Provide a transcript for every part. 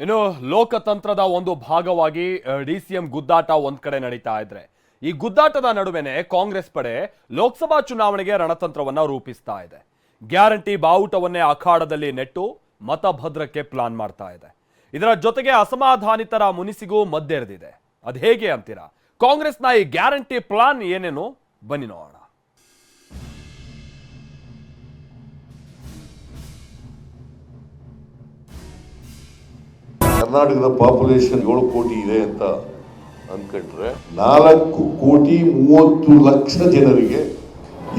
ಇನ್ನು ಲೋಕತಂತ್ರದ ಒಂದು ಭಾಗವಾಗಿ ಡಿ ಸಿ ಎಂ ಗುದ್ದಾಟ ಒಂದ್ ಕಡೆ ನಡೀತಾ ಇದ್ರೆ. ಈ ಗುದ್ದಾಟದ ನಡುವೆನೆ ಕಾಂಗ್ರೆಸ್ ಪಡೆ ಲೋಕಸಭಾ ಚುನಾವಣೆಗೆ ರಣತಂತ್ರವನ್ನ ರೂಪಿಸ್ತಾ ಇದೆ. ಗ್ಯಾರಂಟಿ ಬಾವುಟವನ್ನೇ ಅಖಾಡದಲ್ಲಿ ನೆಟ್ಟು ಮತಭದ್ರಕ್ಕೆ ಪ್ಲಾನ್ ಮಾಡ್ತಾ ಇದೆ. ಇದರ ಜೊತೆಗೆ ಅಸಮಾಧಾನಿತರ ಮುನಿಸಿಗೂ ಮದ್ದೆರೆದಿದೆ. ಅದ್ ಹೇಗೆ ಅಂತೀರಾ? ಕಾಂಗ್ರೆಸ್ನ ಈ ಗ್ಯಾರಂಟಿ ಪ್ಲಾನ್ ಏನೇನು? ಬನ್ನಿ ನೋಡೋಣ. ಕರ್ನಾಟಕದ ಪಾಪ್ಯುಲೇಷನ್ ಏಳು ಕೋಟಿ ಇದೆ ಅಂತ ಅನ್ಕೊಂಡ್ರೆ ನಾಲ್ಕು ಕೋಟಿ ಮೂವತ್ತು ಲಕ್ಷ ಜನರಿಗೆ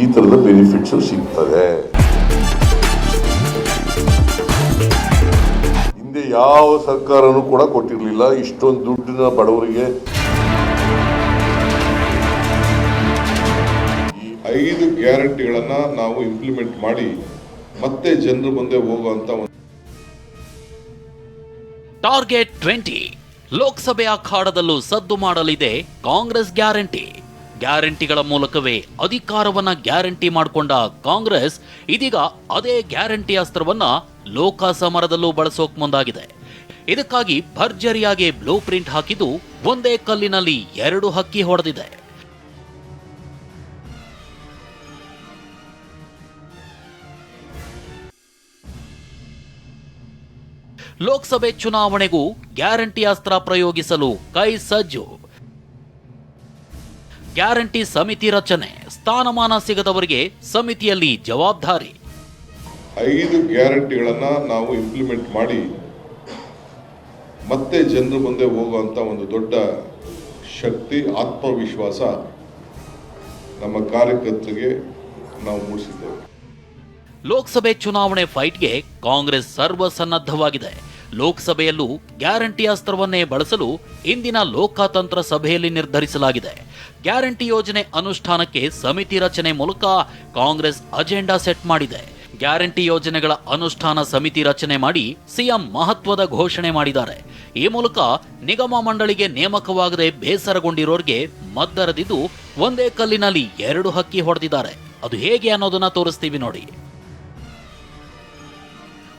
ಈ ತರದ ಬೆನಿಫಿಟ್ಸ್ ಸಿಗ್ತದೆ. ಹಿಂದೆ ಯಾವ ಸರ್ಕಾರನೂ ಕೂಡ ಕೊಟ್ಟಿರಲಿಲ್ಲ. ಇಷ್ಟೊಂದು ದುಡ್ಡಿನ ಬಡವರಿಗೆ ಈ ಐದು ಗ್ಯಾರಂಟಿಗಳನ್ನ ನಾವು ಇಂಪ್ಲಿಮೆಂಟ್ ಮಾಡಿ ಮತ್ತೆ ಜನರ ಮುಂದೆ ಹೋಗುವಂತ ಒಂದು ಟಾರ್ಗೆಟ್ ಟ್ವೆಂಟಿ. ಲೋಕಸಭೆ ಅಖಾಡದಲ್ಲೂ ಸದ್ದು ಮಾಡಲಿದೆ ಕಾಂಗ್ರೆಸ್ ಗ್ಯಾರಂಟಿ. ಗ್ಯಾರಂಟಿಗಳ ಮೂಲಕವೇ ಅಧಿಕಾರವನ್ನ ಗ್ಯಾರಂಟಿ ಮಾಡಿಕೊಂಡ ಕಾಂಗ್ರೆಸ್ ಇದೀಗ ಅದೇ ಗ್ಯಾರಂಟಿ ಅಸ್ತ್ರವನ್ನ ಲೋಕಸಮರದಲ್ಲೂ ಬಳಸೋಕ್ ಮುಂದಾಗಿದೆ. ಇದಕ್ಕಾಗಿ ಭರ್ಜರಿಯಾಗಿ ಬ್ಲೂ ಪ್ರಿಂಟ್ ಹಾಕಿದ್ದು ಒಂದೇ ಕಲ್ಲಿನಲ್ಲಿ ಎರಡು ಹಕ್ಕಿ ಹೊಡೆದಿದೆ. ಲೋಕಸಭೆ ಚುನಾವಣೆಗೂ ಗ್ಯಾರಂಟಿ ಅಸ್ತ್ರ ಪ್ರಯೋಗಿಸಲು ಕೈ ಸಜ್ಜು. ಗ್ಯಾರಂಟಿ ಸಮಿತಿ ರಚನೆ, ಸ್ಥಾನಮಾನ ಸಿಗದವರಿಗೆ ಸಮಿತಿಯಲ್ಲಿ ಜವಾಬ್ದಾರಿ. ಐದು ಗ್ಯಾರಂಟಿಗಳನ್ನು ನಾವು ಇಂಪ್ಲಿಮೆಂಟ್ ಮಾಡಿ, ಮತ್ತೆ ಜನರ ಮುಂದೆ ಹೋಗುವಂಥ ಒಂದು ದೊಡ್ಡ ಶಕ್ತಿ, ಆತ್ಮವಿಶ್ವಾಸ ನಮ್ಮ ಕಾರ್ಯಕರ್ತರಿಗೆ ನಾವು ಮೂಡಿಸಿದ್ದೇವೆ. ಲೋಕಸಭೆ ಚುನಾವಣೆ ಫೈಟ್ಗೆ ಕಾಂಗ್ರೆಸ್ ಸರ್ವಸನ್ನದ್ಧವಾಗಿದೆ. ಲೋಕಸಭೆಯಲ್ಲೂ ಗ್ಯಾರಂಟಿ ಅಸ್ತ್ರವನ್ನೇ ಬಳಸಲು ಇಂದಿನ ಲೋಕತಂತ್ರ ಸಭೆಯಲ್ಲಿ ನಿರ್ಧರಿಸಲಾಗಿದೆ. ಗ್ಯಾರಂಟಿ ಯೋಜನೆ ಅನುಷ್ಠಾನಕ್ಕೆ ಸಮಿತಿ ರಚನೆ ಮೂಲಕ ಕಾಂಗ್ರೆಸ್ ಅಜೆಂಡಾ ಸೆಟ್ ಮಾಡಿದೆ. ಗ್ಯಾರಂಟಿ ಯೋಜನೆಗಳ ಅನುಷ್ಠಾನ ಸಮಿತಿ ರಚನೆ ಮಾಡಿ ಸಿಎಂ ಮಹತ್ವದ ಘೋಷಣೆ ಮಾಡಿದ್ದಾರೆ. ಈ ಮೂಲಕ ನಿಗಮ ಮಂಡಳಿಗೆ ನೇಮಕವಾಗದೆ ಬೇಸರಗೊಂಡಿರೋರ್ಗೆ ಮದ್ದರದಿದ್ದು ಒಂದೇ ಕಲ್ಲಿನಲ್ಲಿ ಎರಡು ಹಕ್ಕಿ ಹೊಡೆದಿದ್ದಾರೆ. ಅದು ಹೇಗೆ ಅನ್ನೋದನ್ನ ತೋರಿಸ್ತೀವಿ ನೋಡಿ.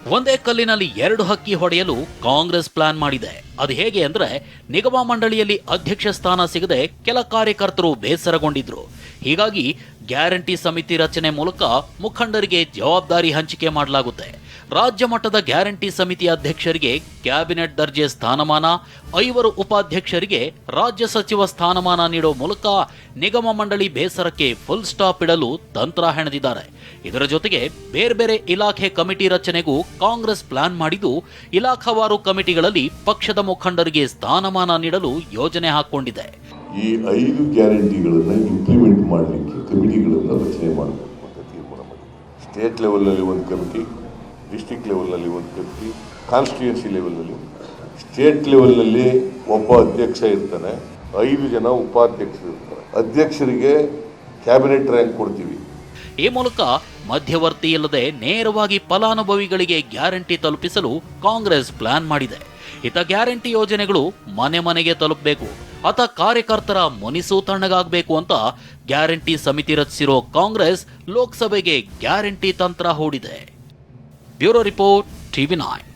ಒಂದೇ ಕಲ್ಲಿನಲ್ಲಿ ಎರಡು ಹಕ್ಕಿ ಹೊಡೆಯಲು ಕಾಂಗ್ರೆಸ್ ಪ್ಲಾನ್ ಮಾಡಿದೆ. ಅದು ಹೇಗೆ ಅಂದ್ರೆ ನಿಗಮ ಮಂಡಳಿಯಲ್ಲಿ ಅಧ್ಯಕ್ಷ ಸ್ಥಾನ ಸಿಗದೆ ಕೆಲ ಕಾರ್ಯಕರ್ತರು ಬೇಸರಗೊಂಡಿದ್ರು. ಹೀಗಾಗಿ ಗ್ಯಾರಂಟಿ ಸಮಿತಿ ರಚನೆ ಮೂಲಕ ಮುಖಂಡರಿಗೆ ಜವಾಬ್ದಾರಿ ಹಂಚಿಕೆ ಮಾಡಲಾಗುತ್ತೆ. ರಾಜ್ಯ ಮಟ್ಟದ ಗ್ಯಾರಂಟಿ ಸಮಿತಿ ಅಧ್ಯಕ್ಷರಿಗೆ ಕ್ಯಾಬಿನೆಟ್ ದರ್ಜೆ ಸ್ಥಾನಮಾನ, ಐವರು ಉಪಾಧ್ಯಕ್ಷರಿಗೆ ರಾಜ್ಯ ಸಚಿವ ಸ್ಥಾನಮಾನ ನೀಡೋ ಮೂಲಕ ನಿಗಮ ಮಂಡಳಿ ಬೇಸರಕ್ಕೆ ಫುಲ್ ಸ್ಟಾಪ್ ಇಡಲು ತಂತ್ರ ಹೆಣೆದಿದ್ದಾರೆ. ಇದರ ಜೊತೆಗೆ ಬೇರೆ ಬೇರೆ ಇಲಾಖೆ ಕಮಿಟಿ ರಚನೆಗೂ ಕಾಂಗ್ರೆಸ್ ಪ್ಲಾನ್ ಮಾಡಿದ್ದು, ಇಲಾಖಾವಾರು ಕಮಿಟಿಗಳಲ್ಲಿ ಪಕ್ಷದ ಮುಖಂಡರಿಗೆ ಸ್ಥಾನಮಾನ ನೀಡಲು ಯೋಜನೆ ಹಾಕೊಂಡಿದೆ. ಈ ಐದು ಗ್ಯಾರಂಟಿಗಳನ್ನು ಇಂಪ್ಲಿಮೆಂಟ್ ಮಾಡಲಿಕ್ಕೆ ಕಮಿಟಿಗಳನ್ನು ರಚನೆ ಮಾಡಬೇಕು. ಅಂತ ತೀರ್ಮಾನ ಮಾಡಿದೆ ಸ್ಟೇಟ್ ಲೆವೆಲ್ನಲ್ಲಿ ಒಂದು ಕಮಿಟಿ ಡಿಸ್ಟಿಕ್ ಲೆವೆಲ್ನಲ್ಲಿ ಒಂದು ಕಮಿಟಿ ಕಾನ್ಸ್ಟಿಟ್ಯೂನ್ಸಿ ಲೆವೆಲ್ನಲ್ಲಿ ಸ್ಟೇಟ್ ಲೆವೆಲ್ನಲ್ಲಿ ಒಬ್ಬ ಅಧ್ಯಕ್ಷ ಇರ್ತಾನೆ ಐದು ಜನ ಉಪಾಧ್ಯಕ್ಷರು ಇರ್ತಾರೆ. ಅಧ್ಯಕ್ಷರಿಗೆ ಕ್ಯಾಬಿನೆಟ್ ರ್ಯಾಂಕ್ ಕೊಡ್ತೀವಿ. ಈ ಮೂಲಕ ಮಧ್ಯವರ್ತಿ ಇಲ್ಲದೆ ನೇರವಾಗಿ ಫಲಾನುಭವಿಗಳಿಗೆ ಗ್ಯಾರಂಟಿ ತಲುಪಿಸಲು ಕಾಂಗ್ರೆಸ್ ಪ್ಲಾನ್ ಮಾಡಿದೆ. ಇತ ಗ್ಯಾರಂಟಿ ಯೋಜನೆಗಳು ಮನೆ ಮನೆಗೆ ತಲುಪಬೇಕು. ಅತ ಕಾರ್ಯಕರ್ತರ ಮುನಿಸು ತಣ್ಣಗಾಗಬೇಕು ಅಂತ ಗ್ಯಾರಂಟಿ ಸಮಿತಿ ರಚಿಸಿರೋ ಕಾಂಗ್ರೆಸ್ ಲೋಕಸಭೆಗೆ ಗ್ಯಾರಂಟಿ ತಂತ್ರ ಹೂಡಿದೆ. Bureau report TV nine.